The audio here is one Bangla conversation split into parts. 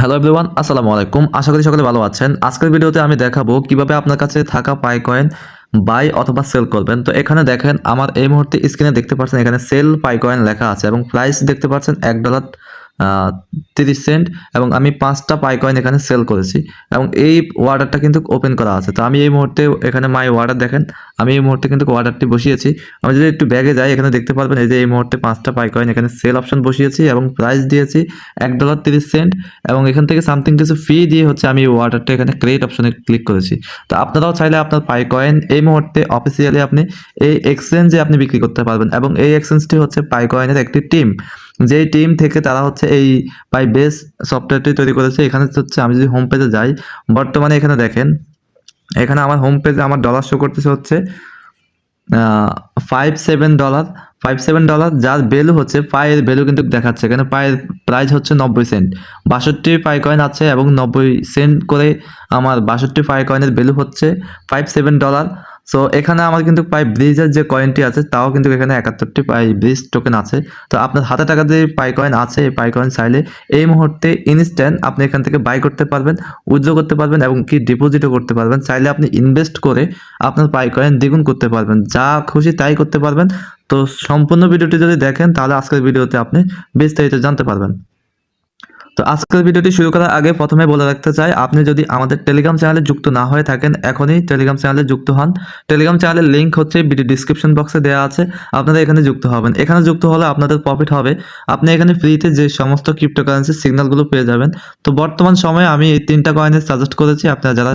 হ্যালো এভরিওয়ান আসসালামু আলাইকুম। আশা করি সকলে ভালো আছেন। আজকের ভিডিওতে আমি দেখাবো কীভাবে আপনার কাছে থাকা পাই কয়েন বাই অথবা সেল করবেন। তো এখানে দেখেন, আমার এই মুহূর্তে স্ক্রিনে দেখতে পাচ্ছেন এখানে সেল পাই কয়েন লেখা আছে এবং প্রাইস দেখতে পাচ্ছেন এক ডলার তিরিশ সেন্ট এবং আমি পাঁচটা পাই কয়েন এখানে সেল করেছি এবং এই ওয়ার্ডারটা কিন্তু ওপেন করা আছে। তো আমি এই মুহূর্তে এখানে মাই ওয়ার্ডার দেখেন আমি এই মুহূর্তে কিন্তু অর্ডারটি বসিয়েছি। আমি যদি একটু ব্যাগে যাই, এখানে দেখতে পারবেন এই যে এই মুহূর্তে পাঁচটা পাই কয়েন, এখানে সেল অপশন বসিয়েছি এবং প্রাইস দিয়েছি এক ডলার তিরিশ সেন্ট এবং এখান থেকে সামথিং কিছু ফি দিয়ে হচ্ছে আমি এই ওয়ার্ডারটা এখানে ক্রিয়েট অপশনে ক্লিক করেছি। তো আপনারাও চাইলে আপনার পাই কয়েন এই মুহূর্তে অফিসিয়ালি আপনি এই এক্সচেঞ্জে আপনি বিক্রি করতে পারবেন এবং এই এক্সচেঞ্জটি হচ্ছে পাই কয়েনের একটি টিম যেই টিম থেকে তারা হচ্ছে এই পাই বেস সফটওয়্যারটি তৈরি করেছে, এখানে হচ্ছে আমি যদি হোম পেজে যাই, বর্তমানে এখানে দেখেন এখানে আমার হোম পেজে আমার ডলার শো করতেছে হচ্ছে five seven dollar five seven dollar যার ভ্যালু হচ্ছে, পায়ের ভ্যালু কিন্তু দেখাচ্ছে। এখানে পায়ের প্রাইস হচ্ছে নব্বই সেন্ট বাষট্টি পাই কয়েন আছে এবং নব্বই সেন্ট করে আমার বাষট্টি পাই কয়েনের ভ্যালু হচ্ছে ফাইভ সেভেন ডলার সো এখানে আমার কিন্তু পাই ব্রিজের যে কয়েনটি আছে, তাও কিন্তু এখানে একাত্তরটি পাই ব্রিজ টোকেন আছে। তো আপনার হাতে টাকা যে পাই কয়েন আছে, এই পাই কয়েন চাইলে এই মুহূর্তে ইনস্ট্যান্ট আপনি এখান থেকে বাই করতে পারবেন উইথড্র করতে পারবেন এবং কি ডিপোজিটও করতে পারবেন। চাইলে আপনি ইনভেস্ট করে আপনার পাই কয়েন দ্বিগুণ করতে পারবেন। যা খুশি তাই করতে পারবেন। তো সম্পূর্ণ ভিডিওটি যদি দেখেন, তাহলে আজকের ভিডিওতে আপনি বিস্তারিত জানতে পারবেন। তো আজকের ভিডিওটি শুরু করার আগে প্রথমে বলে রাখতে চাই, আপনি যদি আমাদের টেলিগ্রাম চ্যানেলে যুক্ত না হয়ে থাকেন, এখনই টেলিগ্রাম চ্যানেলে যুক্ত হন। টেলিগ্রাম চ্যানেলের লিঙ্ক হচ্ছে ভিডিও ডিসক্রিপশন বক্সে দেওয়া আছে, আপনারা এখানে যুক্ত হবেন। এখানে যুক্ত হলে আপনাদের প্রফিট হবে। আপনি এখানে ফ্রিতে যে সমস্ত ক্রিপ্টোকারেন্সি সিগনালগুলো পেয়ে যাবেন। তো বর্তমান সময়ে আমি এই তিনটা কয়েনের সাজেস্ট করেছি, আপনারা যারা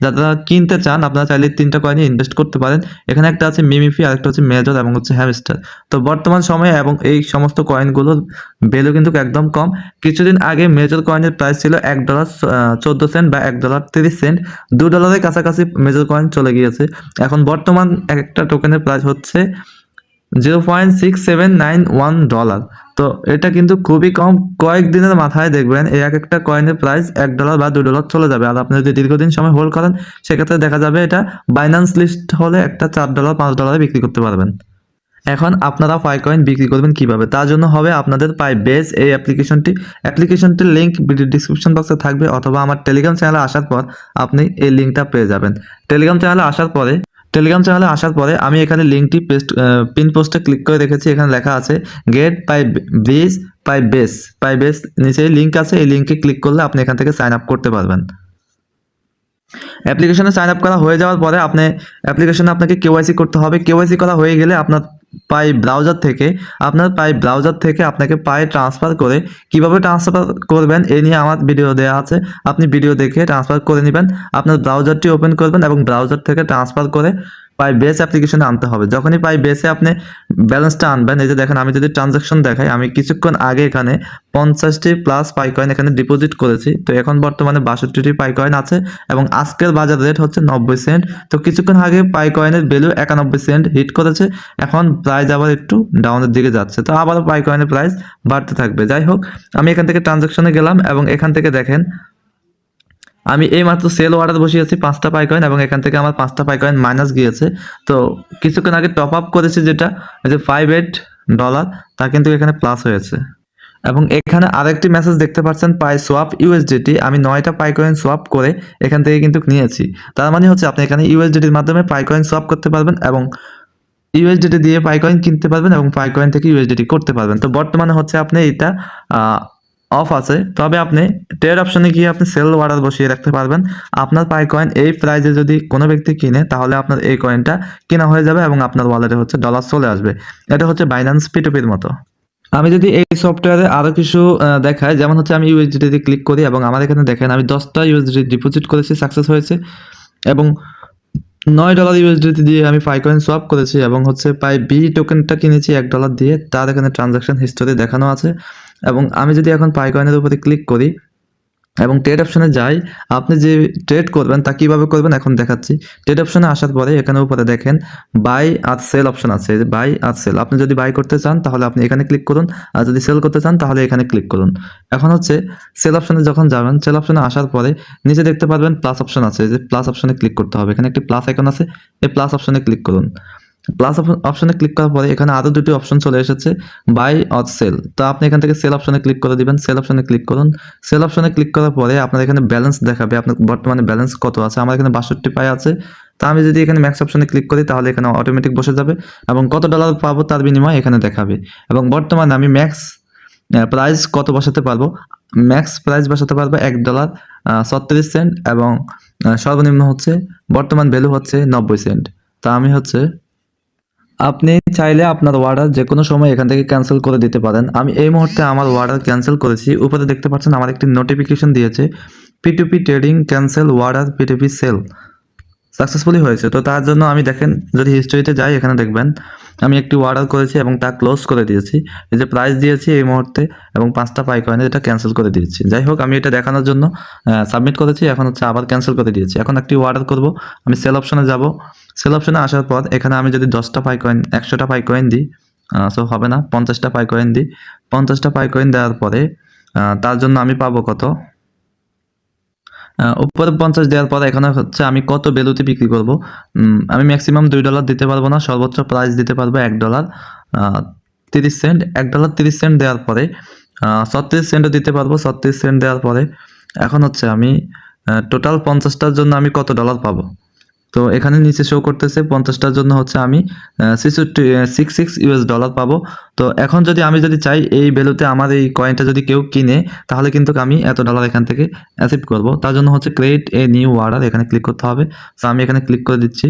যারা কিনতে চান, আপনারা চাইলে তিনটা কয়েনে ইনভেস্ট করতে পারেন। এখানে একটা আছে মিমিফি আরেকটা হচ্ছে মেজর এবং হচ্ছে হ্যামস্টার তো বর্তমান সময়ে এবং এই সমস্ত কয়েনগুলোর ভ্যালু কিন্তু একদম কম। কিছুদিন আগে মেজর কয়েনের প্রাইস ছিল এক ডলার চোদ্দ সেন্ট বা এক ডলার তিরিশ সেন্ট দু ডলারের কাছাকাছি মেজর কয়েন চলে গিয়েছে। এখন বর্তমান এক একটা টোকেনের প্রাইস হচ্ছে zero point six seven nine one dollar. তো এটা কিন্তু খুবই কম কয়েকদিনের মাথায় দেখবেন, এই এক একটা কয়েনের প্রাইস এক ডলার বা দু ডলার চলে যাবে। আর আপনি যদি দীর্ঘদিন সময় হোল্ড করেন, সেক্ষেত্রে দেখা যাবে এটা বাইন্যান্স লিস্ট হলে একটা চার ডলার, পাঁচ ডলারে বিক্রি করতে পারবেন। এখন আপনারা পাই কয়েন বিক্রি করবেন কীভাবে? তার জন্য হবে আপনাদের পাই বেস। এই অ্যাপ্লিকেশনটি অ্যাপ্লিকেশনটির লিঙ্ক ডিসক্রিপশন বক্সে থাকবে, অথবা আমার টেলিগ্রাম চ্যানেলে আসার পর আপনি এই লিঙ্কটা পেয়ে যাবেন। টেলিগ্রাম চ্যানেলে আসার পরে টেলিগ্রাম চ্যানেলে আসার পরে আমি এখানে লিঙ্কটি পেস্ট পিন পোস্টে ক্লিক করে রেখেছি। এখানে লেখা আছে get pi bridge pi base pi base নিচে লিঙ্ক আছে, এই লিঙ্কে ক্লিক করলে আপনি এখান থেকে সাইন আপ করতে পারবেন। অ্যাপ্লিকেশনে সাইন আপ করা হয়ে যাওয়ার পরে আপনি অ্যাপ্লিকেশনে আপনাকে কেওয়াইসি করতে হবে। কেওয়াইসি করা হয়ে গেলে আপনার পাই ব্রাউজার থেকে, আপনার পাই ব্রাউজার থেকে আপনাকে পাই ট্রান্সফার করে কীভাবে ট্রান্সফার করবেন এ নিয়ে আমার ভিডিও দেওয়া আছে। আপনি ভিডিও দেখে ট্রান্সফার করে নেবেন, আপনার ব্রাউজারটি ওপেন করবেন এবং ব্রাউজার থেকে ট্রান্সফার করে পাই বেস অ্যাপ্লিকেশনে আনতে হবে। যখনই পাই বেসে আপনি ব্যালেন্সটা আনবেন, এই যে দেখেন আমি যদি ট্রানজাকশন দেখাই, আমি কিছুক্ষণ আগে এখানে পঞ্চাশটি প্লাস পাই কয়েন এখানে ডিপোজিট করেছি। তো এখন বর্তমানে বাষট্টিটি পাই কয়েন আছে এবং আজকের বাজার রেট হচ্ছে নব্বই সেন্ট তো কিছুক্ষণ আগে পাই কয়েনের ভ্যালু একানব্বই সেন্ট হিট করেছে। এখন প্রাইস আবার একটু ডাউনের দিকে যাচ্ছে। তো আবারও পাই কয়েনের প্রাইস বাড়তে থাকবে। যাই হোক, আমি এখান থেকে ট্রানজাকশনে গেলাম এবং এখান থেকে দেখেন আমি এই মাত্র সেল অর্ডার বসিয়েছি পাঁচটা পাই কয়েন এবং এখান থেকে আমার পাঁচটা পাই কয়েন মাইনাস গিয়েছে। তো কিছুক্ষণ আগে টপ আপ করেছি যেটা যে ফাইভ এইট ডলার তা কিন্তু এখানে প্লাস হয়েছে। এবং এখানে আরেকটি মেসেজ দেখতে পাচ্ছেন, পাই সোয়াপ ইউএসডিটি আমি নয়টা পাই কয়েন সোয়াপ করে এখান থেকে কিন্তু নিয়েছি। তার মানে হচ্ছে আপনি এখানে ইউএসডিটির মাধ্যমে পাই কয়েন সোয়াপ করতে পারবেন এবং ইউএসডিটি দিয়ে পাই কয়েন কিনতে পারবেন এবং পাইকয়েন থেকে ইউএসডিটি করতে পারবেন। তো বর্তমানে হচ্ছে আপনি এটা অফ আছে। তবে আপনি ট্রেড অপশনে গিয়ে আপনি সেল অর্ডার বসিয়ে রাখতে পারবেন। আপনার পাই কয়েন এই প্রাইজে যদি কোনো ব্যক্তি কিনে, তাহলে আপনার এই কয়েনটা কেনা হয়ে যাবে এবং আপনার ওয়ালেটে হচ্ছে ডলার চলে আসবে। এটা হচ্ছে বাইন্যান্স পিটুপির মতো। আমি যদি এই সফটওয়্যারে আরও কিছু দেখাই, যেমন হচ্ছে আমি ইউএসডিটিতে ক্লিক করি এবং আমার এখানে দেখেন আমি দশটা ইউএসডিটি ডিপোজিট করেছি সাকসেস হয়েছে। এবং নয় ডলার ইউএসডিটি দিয়ে আমি পাই কয়েন সোয়াপ করেছি এবং হচ্ছে পাই বি টোকেনটা কিনেছি এক ডলার দিয়ে। তার এখানে ট্রানজাকশন হিস্টোরি দেখানো আছে। এবং আমি যদি এখন পাই কয়েনের উপরে ক্লিক করি এবং ট্রেড অপশনে যাই, আপনি যে ট্রেড করবেন তা কীভাবে করবেন এখন দেখাচ্ছি। ট্রেড অপশনে আসার পরে এখানে উপরে দেখেন বাই আর সেল অপশন আছে বাই আর সেল আপনি যদি বাই করতে চান, তাহলে আপনি এখানে ক্লিক করুন, আর যদি সেল করতে চান, তাহলে এখানে ক্লিক করুন। এখন হচ্ছে সেল অপশনে যখন যাবেন সেল অপশনে আসার পরে নিচে দেখতে পারবেন প্লাস অপশন আছে যে প্লাস অপশনে ক্লিক করতে হবে। এখানে একটি প্লাস আইকন আছে, এই প্লাস অপশনে ক্লিক করুন। প্লাস অপশনে ক্লিক করার পরে এখানে আরও দুটি অপশন চলে এসেছে বাই অর সেল তো আপনি এখান থেকে সেল অপশনে ক্লিক করে দিবেন সেল অপশনে ক্লিক করুন। সেল অপশনে ক্লিক করার পরে আপনার এখানে ব্যালেন্স দেখাবে, আপনার বর্তমানে ব্যালেন্স কত আছে, আমার এখানে বাষট্টি পাই আছে। তো আমি যদি এখানে ম্যাক্স অপশনে ক্লিক করি তাহলে এখানে অটোমেটিক বসে যাবে এবং কত ডলার পাবো তার বিনিময়ে এখানে দেখাবে। এবং বর্তমানে আমি ম্যাক্স প্রাইস কত বসাতে পারব? ম্যাক্স প্রাইস বসাতে পারব এক ডলার ছত্রিশ সেন্ট এবং সর্বনিম্ন হচ্ছে, বর্তমান ভ্যালু হচ্ছে নব্বই সেন্ট তা আমি হচ্ছে আপনি চাইলে আপনার অর্ডার যে কোনো সময় এখান থেকে ক্যান্সেল করে দিতে পারেন। আমি এই মুহূর্তে আমার অর্ডার ক্যান্সেল করেছি। উপরে দেখতে পাচ্ছেন আমার একটি নোটিফিকেশন দিয়েছে। P to P trading cancel order P to P sell successfully হয়েছে। তো তার জন্য আমি দেখেন, যদি হিস্টোরিতে যাই, এখানে দেখবেন, আমি একটি অর্ডার করেছি এবং তা ক্লোজ করে দিয়েছি। এই যে প্রাইস দিয়েছি এই মুহূর্তে এবং পাঁচটা পাই কয়েনে এটা ক্যান্সেল করে দিয়েছি। যাই হোক, আমি এটা দেখানোর জন্য সাবমিট করেছি, এখন হচ্ছে আবার ক্যান্সেল করে দিয়েছি। এখন একটি অর্ডার করব, আমি সেল অপশনে যাব। সেল অপশনে আসার পর এখানে আমি যদি দশটা পাই কয়েন একশোটা পাই কয়েন দিই সো হবে না, পঞ্চাশটা পাই কয়েন দিই। পঞ্চাশটা পাই কয়েন দেওয়ার পরে তার জন্য আমি পাবো কত? উপরে পঞ্চাশ দেওয়ার পর এখানে হচ্ছে আমি কত বেলুতে বিক্রি করব? আমি ম্যাক্সিমাম দুই ডলার দিতে পারব না, সর্বোচ্চ প্রাইস দিতে পারব এক ডলার তিরিশ সেন্ট এক ডলার তিরিশ সেন্ট দেওয়ার পরে ছত্রিশ সেন্টও দিতে পারব, ছত্রিশ সেন্ট দেওয়ার পরে। এখন হচ্ছে আমি টোটাল পঞ্চাশটার জন্য আমি কত ডলার পাবো? তো এখানে নিচে শো করতেছে পঞ্চাশটার জন্য হচ্ছে আমি ছেষট্টি সিক্স সিক্স ইউএস ডলার পাবো। তো এখন যদি আমি যদি চাই এই ভ্যালুতে আমার এই কয়েনটা যদি কেউ কিনে, তাহলে কিন্তু আমি এত ডলার এখান থেকে অ্যাসিভ করব। তার জন্য হচ্ছে ক্রিয়েট এ নিউ অর্ডার এখানে ক্লিক করতে হবে। তো আমি এখানে ক্লিক করে দিচ্ছি।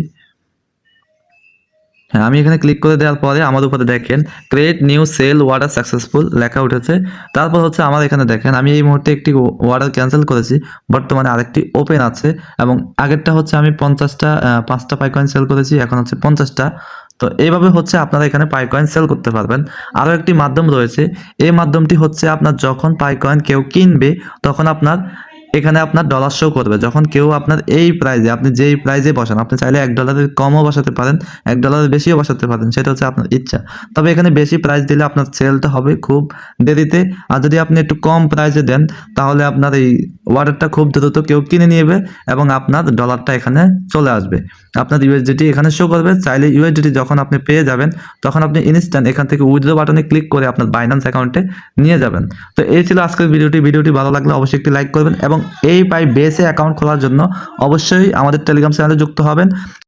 হ্যাঁ আমি এখানে ক্লিক করে দেওয়ার পরে আমার উপরে দেখেন create new sell order successful লেখা উঠেছে। তারপর হচ্ছে আমার এখানে দেখেন, আমি এই মুহূর্তে একটি অর্ডার ক্যান্সেল করেছি, বর্তমানে আরেকটি ওপেন আছে এবং আগেরটা হচ্ছে আমি পঞ্চাশটা পাঁচটা পাই কয়েন সেল করেছি, এখন হচ্ছে পঞ্চাশটা। তো এইভাবে হচ্ছে আপনারা এখানে পাই কয়েন সেল করতে পারবেন। আরও একটি মাধ্যম রয়েছে, এই মাধ্যমটি হচ্ছে আপনার যখন পাই কয়েন কেউ কিনবে, তখন আপনার এখানে আপনার ডলার শো করবে। যখন কেউ আপনার এই প্রাইজে আপনি যেই প্রাইজে বসান, আপনি চাইলে এক ডলারের কমও বসাতে পারেন, এক ডলারের বেশিও বসাতে পারেন, সেটা হচ্ছে আপনার ইচ্ছা। তবে এখানে বেশি প্রাইস দিলে আপনার সেলটা হবে খুব দেরিতে। আর যদি আপনি একটু কম প্রাইজে দেন, তাহলে আপনার এই অর্ডারটা খুব দ্রুত কেউ কিনে নেবে এবং আপনার ডলারটা এখানে চলে আসবে। আপনার ইউএসডিটি এখানে শো করবে। চাইলে ইউএসডিটি যখন আপনি পেয়ে যাবেন, তখন আপনি ইনস্ট্যান্ট এখান থেকে উইথড্র বাটনে ক্লিক করে আপনার বাইন্যান্স অ্যাকাউন্টে নিয়ে যাবেন। তো এই ছিল আজকের ভিডিওটি ভিডিওটি ভালো লাগলে অবশ্যই একটি লাইক করবেন এবং এই পাই বেসে অ্যাকাউন্ট খোলার জন্য অবশ্যই আমাদের টেলিগ্রাম চ্যানেলে যুক্ত হবেন।